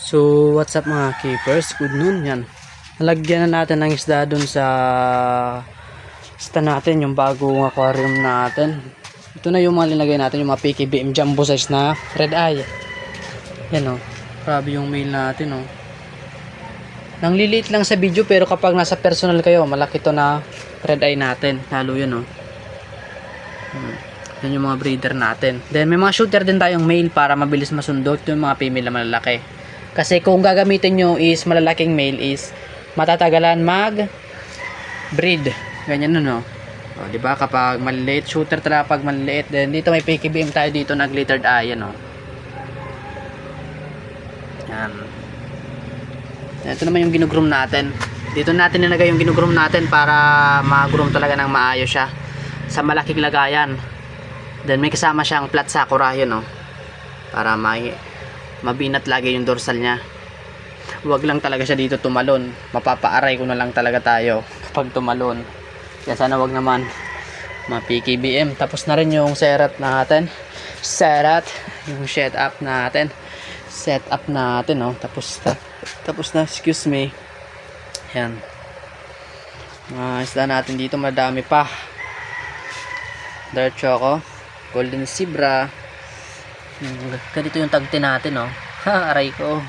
So, what's up mga keepers? Good noon yan. Nalagyan na natin ng isda dun sa stand natin, yung bagong aquarium natin. Ito na yung mga linagay natin, yung mga PKBM jumbo size na red eye. Yan o. Grabe yung mail natin o. Nang liliit lang sa video pero kapag nasa personal kayo, malaki to na red eye natin. Lalo yun o. Hmm. Yan yung mga breeder natin. Then may mga shooter din tayong male para mabilis masundot. Ito yung mga female na malalaki. Kasi kung gagamitin nyo is malalaking male is matatagalan mag breed. Ganyan no, no? O, di ba? Kapag maliliit, shooter talaga pag maliliit. Then dito may PKBM tayo dito na glittered eye, ano? Yan. Ito naman yung ginugroom natin. Dito natin nilagay yung ginugroom natin para ma-groom talaga ng maayos siya sa malaking lagayan. Then may kasama siyang flat sakura yun oh. Para may mabinat lagi yung dorsal niya. Huwag lang talaga siya dito tumalon. Mapapaaray ko na lang talaga tayo kapag tumalon. Kaya sana wag naman ma PKBM. Tapos na rin yung setup natin. Setup, yung setup natin. Setup natin oh. Tapos na. Tapos na, excuse me. Yan. Mga isda natin dito madami pa. Dark Choco, Golden Zebra. Ganito yung tagte natin, oh. Ha, aray ko.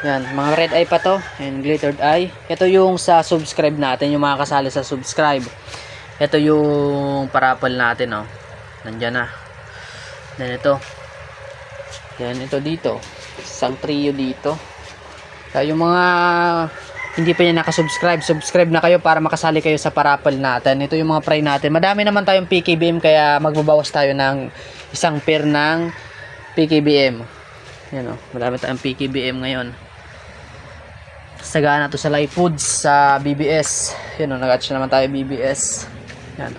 Yan, mga red eye pa to. And glittered eye. Ito yung sa subscribe natin, yung mga kasali sa subscribe. Ito yung parapol natin, oh. Nandyan na. Then ito. Yan, ito dito. Isang trio dito. Yung mga hindi pa niya nakasubscribe, subscribe na kayo para makasali kayo sa parapol natin. Ito yung mga pry natin. Madami naman tayong PKBM kaya magbabawas tayo ng isang pair ng PKBM. Yan o, madami tayong PKBM ngayon. Sagana to sa live foods sa BBS. Yan o, nag-atch naman tayo BBS. Yan.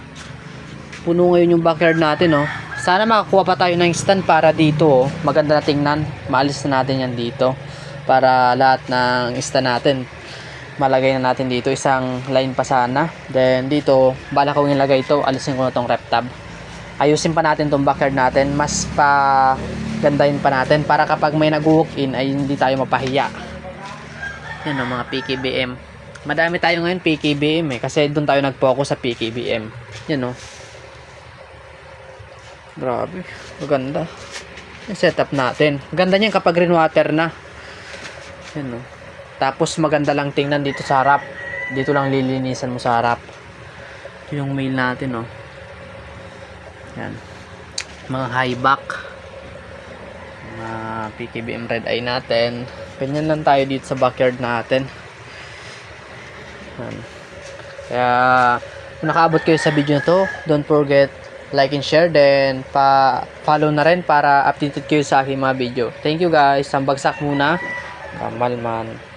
Puno ngayon yung backyard natin o. Sana makakuha pa tayo ng stand para dito o. Maganda na tingnan. Maalis na natin yan dito. Para lahat ng stand natin malagay na natin dito isang line pa sana. Then dito bala kong ilagay ito alisin ko na tong rep tab. Ayusin pa natin tong backyard natin mas pa gandahin pa natin para kapag may nag-walk in ay hindi tayo mapahiya. Yan o mga PKBM madami tayo ngayon PKBM eh kasi doon tayo nag-focus sa PKBM yan o grabe maganda. Yung setup natin. Ganda niyan kapag rainwater na. Yan o tapos maganda lang tingnan dito sa harap. Dito lang lilinisan mo sa harap. Ito yung mail natin, oh. Yan. Mga high back. Mga PKBM red eye natin. Ganyan lang tayo dito sa backyard natin. Yan. Kaya, kung nakaabot kayo sa video na to, don't forget like and share then pa follow na rin para updated kayo sa aking mga video. Thank you guys. Ang bagsak muna. Kamal man.